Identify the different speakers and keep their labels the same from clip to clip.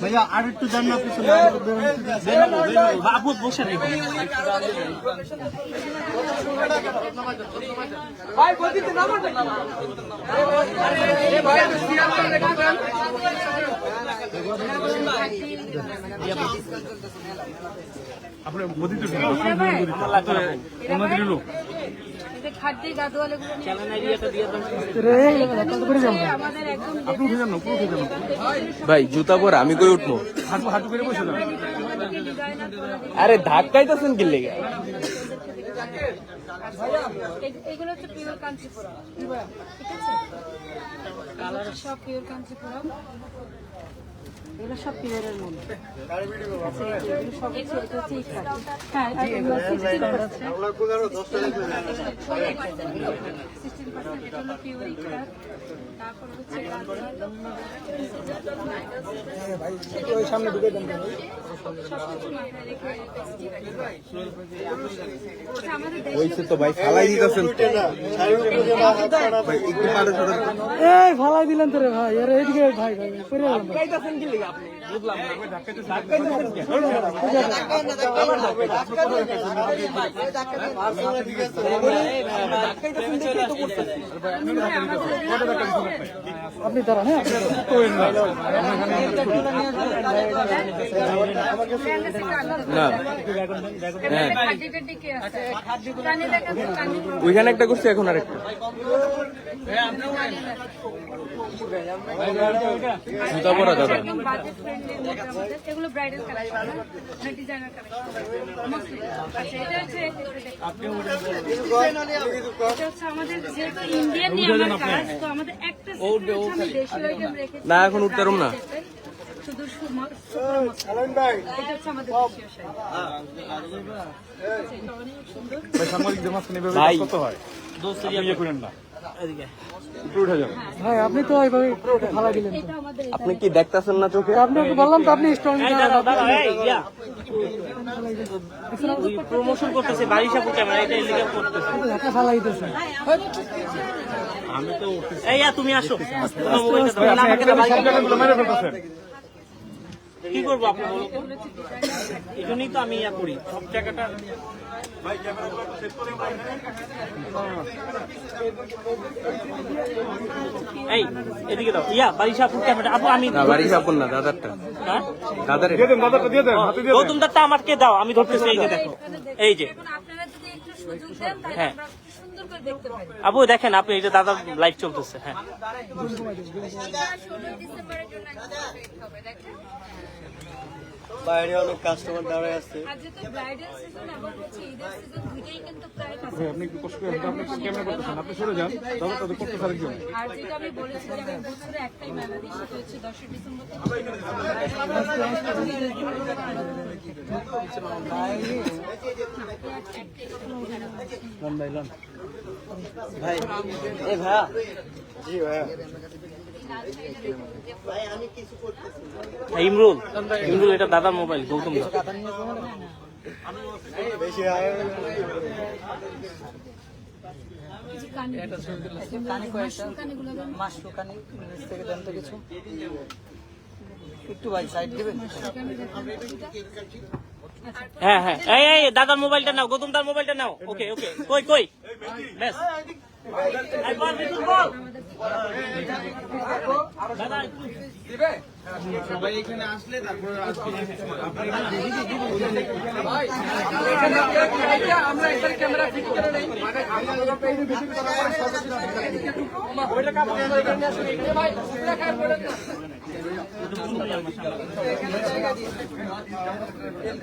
Speaker 1: ভাইয়া আর একটু দেন না পিছনে
Speaker 2: আপু বসে নেই
Speaker 3: আপনি মোদিতে ওনাদের লোক।
Speaker 4: ভাই জুতা পরে আমি কই উঠবো?
Speaker 3: হাঁটু হাঁটু করে বসে যান।
Speaker 5: ডিজাইনার করা
Speaker 4: আরে ধাক্কাইতেছেন কি লেগে?
Speaker 5: এগুলো হচ্ছে পিওর কাঞ্চিপুরম ঠিক আছে? সব পিওর কাঞ্চিপুরম এগুলো সব পিওরের মধ্যে। এগুলো সব হচ্ছে এটা হচ্ছে ইকার। আর এগুলো 16%
Speaker 1: আমরা কোথাও দশটা লেগে
Speaker 5: 16% এটা হলো পিওর ইকার। তারপর হচ্ছে গাজর। সবকিছু মাথায় রেখে আমাদের দেশীয়
Speaker 4: হইছে তো ভাই ফালাই দিতেছেন।
Speaker 6: এই ফালাই দিলেন তো রে ভাই আরে এদিকে ভাই ভাই আপনি? দাঁড়ান হ্যাঁ।
Speaker 4: ওইখানে একটা করছি এখন আরেকটা। জুতা পরা দাদা।
Speaker 5: বাজেট ফ্রেন্ডলি মধ্যে আমাদের। এগুলো ব্রাইডাল কালেকশন না ডিজাইনার কালেকশন মুসলিম আচ্ছা এটা হচ্ছে এটা হচ্ছে আমাদের যেহেতু ইন্ডিয়ান নিয়ে আমার কাজ তো আমাদের একটা আমি দেশীয় আইটেম রেখেছি।
Speaker 4: না, এখন উঠতে পারুম না।
Speaker 5: শুধু সুমা- সুপার মসলা। এটা হচ্ছে আমাদের দেশীয় শাড়ি। আচ্ছা,
Speaker 3: কত হয়? আপনি ইয়ে করেন না।
Speaker 6: ভাই আপনি তো এইভাবে ফালাই দিলেন তো।
Speaker 5: এটা আমাদের
Speaker 4: আপনি কি দেখতাছেন না চোখে?
Speaker 6: আপনি বললাম তো আপনি স্ট্রং
Speaker 2: প্রমোশন করতেছে বারিশা ক্যামেরা এটা এলিগা করতেছে।
Speaker 6: ঢাকা ফালাই দিতেছেন।
Speaker 2: এই তুমি আসো। আমাকে
Speaker 3: মেরে ফেলতেছেন।
Speaker 2: কি করব আপনি? এই জন্যই তো আমি ইয়া করি সব জায়গাটা। এই এদিকে দাও। Yeah camera. আপু আমি
Speaker 4: না বাড়ি যাব না দাদারটা।
Speaker 2: হ্যাঁ?
Speaker 4: দাদার
Speaker 3: দিয়ে দেন দাদাটা দিয়ে দেন হাতে দিয়ে দেন।
Speaker 2: গৌতম আমাকে দাও আমি ধরতেছি এই যে দেখো। এই যে
Speaker 5: এখন আপনারা যদি একটু সুযোগ দেন তাহলে
Speaker 2: আপু দেখেন আপনি এটা যে দাদার লাইভ চলতেছে হ্যাঁ।
Speaker 1: বাইরে অনেক কাস্টমার দাঁড়ায় আছে।
Speaker 3: আপনি একটু কষ্ট করে আপনি ক্যামেরা করতেছেন আপনি সরে যান দাদা তাদের করতে আরেকজন
Speaker 5: আর যেটা আমি বলেছি যে আমি বছরে একটাই মেলা দিই সেটা হচ্ছে দশই ডিসেম্বর
Speaker 1: ভাই এ ভাইয়া জি ভাইয়া ভাই আমি কিছু করতেছি
Speaker 2: ইমরুল ইমরুল এটা দাদার মোবাইল গৌতম দত্ত
Speaker 1: বেশি আয়।
Speaker 5: কানেগুলো
Speaker 6: মাসুকানি থেকে দেন তো কিছু একটু ভাই সাইড দিবেন?
Speaker 2: হ্যাঁ হ্যাঁ। এই এই দাদার মোবাইলটা নাও গৌতম দার মোবাইলটা নাও। ওকে ওকে। কই কই? ব্যাস এই বল, বিপুল বল। দাদা, একটু-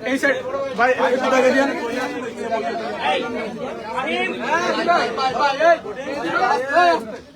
Speaker 3: এই সাইড ভাই একটু টাকা দিন
Speaker 2: এই, আরিফ। হ্যাঁ বলো হ্যাঁ তুমি ইয়াতে গেছিলে কি ঘুরতে